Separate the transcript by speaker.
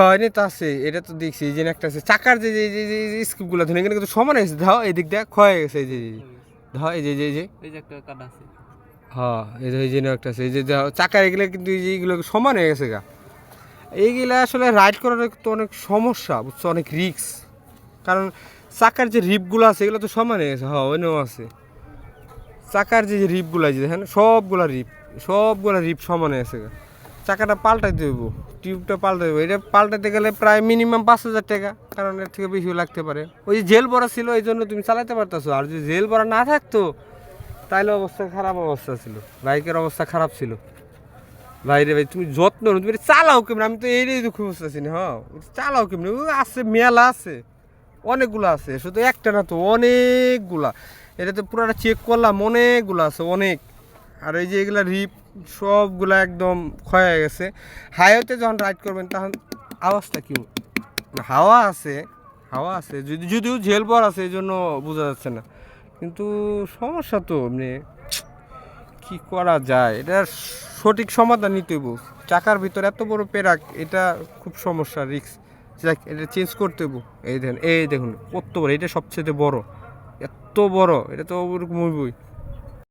Speaker 1: হয়নি তো আছে এটা তো দেখছি এই যে একটা আছে চাকার যে যে যে স্কিপগুলো ধরে এখানে কিন্তু সমান হয়েছে দাও এই দিক দিয়ে ক্ষয় গেছে এই যে। দাও এই যে যে যে
Speaker 2: এই যে একটা কাটা আছে
Speaker 1: হ্যাঁ এই যে এই যে একটা আছে এই যে চাকার এগুলো কিন্তু এই এইগুলো সমান হয়ে গেছে গা এইগুলা আসলে রাইড করার তো অনেক সমস্যা বুঝছ অনেক রিক্স কারণ চাকার যে রিপগুলো আছে এগুলো তো সমান হয়ে গেছে হ্যাঁ ওইও আছে চাকার যে রিপগুলো আছে দেখেন সবগুলা রিপ সবগুলা রিপ সমান হয়ে গেছে গা। চাকাটা পাল্টাই দেব, টিউবটা পাল্টাই দেবো। এটা পাল্টাতে গেলে প্রায় মিনিমাম পাঁচ হাজার টাকা, কারণ এর থেকে বেশিও লাগতে পারে। ওই যে জেল ভরা ছিল, এই জন্য তুমি চালাতে পারতেছো। আর যদি জেল ভরা না থাকতো, তাইলে অবস্থা খারাপ অবস্থা ছিল। বাইকের অবস্থা খারাপ ছিল। ভাই রে ভাই, তুমি যত্ন তুমি চালাও কেমন? আমি তো এইটাই দুঃখ বুঝতেছি না হ্যাঁ চালাও কেমন? আছে, মেলা আছে। অনেকগুলো আছে, শুধু একটা না তো, অনেকগুলা। এটা তো পুরোটা চেক করলাম, অনেকগুলো আছে, অনেক। আর এই যে এগুলা রিপ সবগুলা একদম ক্ষয় হয়ে গেছে। হাইওয়েতে যখন রাইড করবেন, তখন আওয়াজটা কি? হাওয়া আছে হাওয়া আছে। যদি, যদিও ঝেল পর আছে এই জন্য বোঝা যাচ্ছে না। কিন্তু সমস্যা তো মানে কি করা যায়? এটা সঠিক সমাধান নিতে হইব। চাকার ভিতরে এত বড় পেরাক, এটা খুব সমস্যা রিক্স এটা চেঞ্জ করতে হইব। এই দেখুন এই দেখুন, কত বড়, এটা সবচেয়ে বড়। এত বড়, এটা তো ওরকম হইবই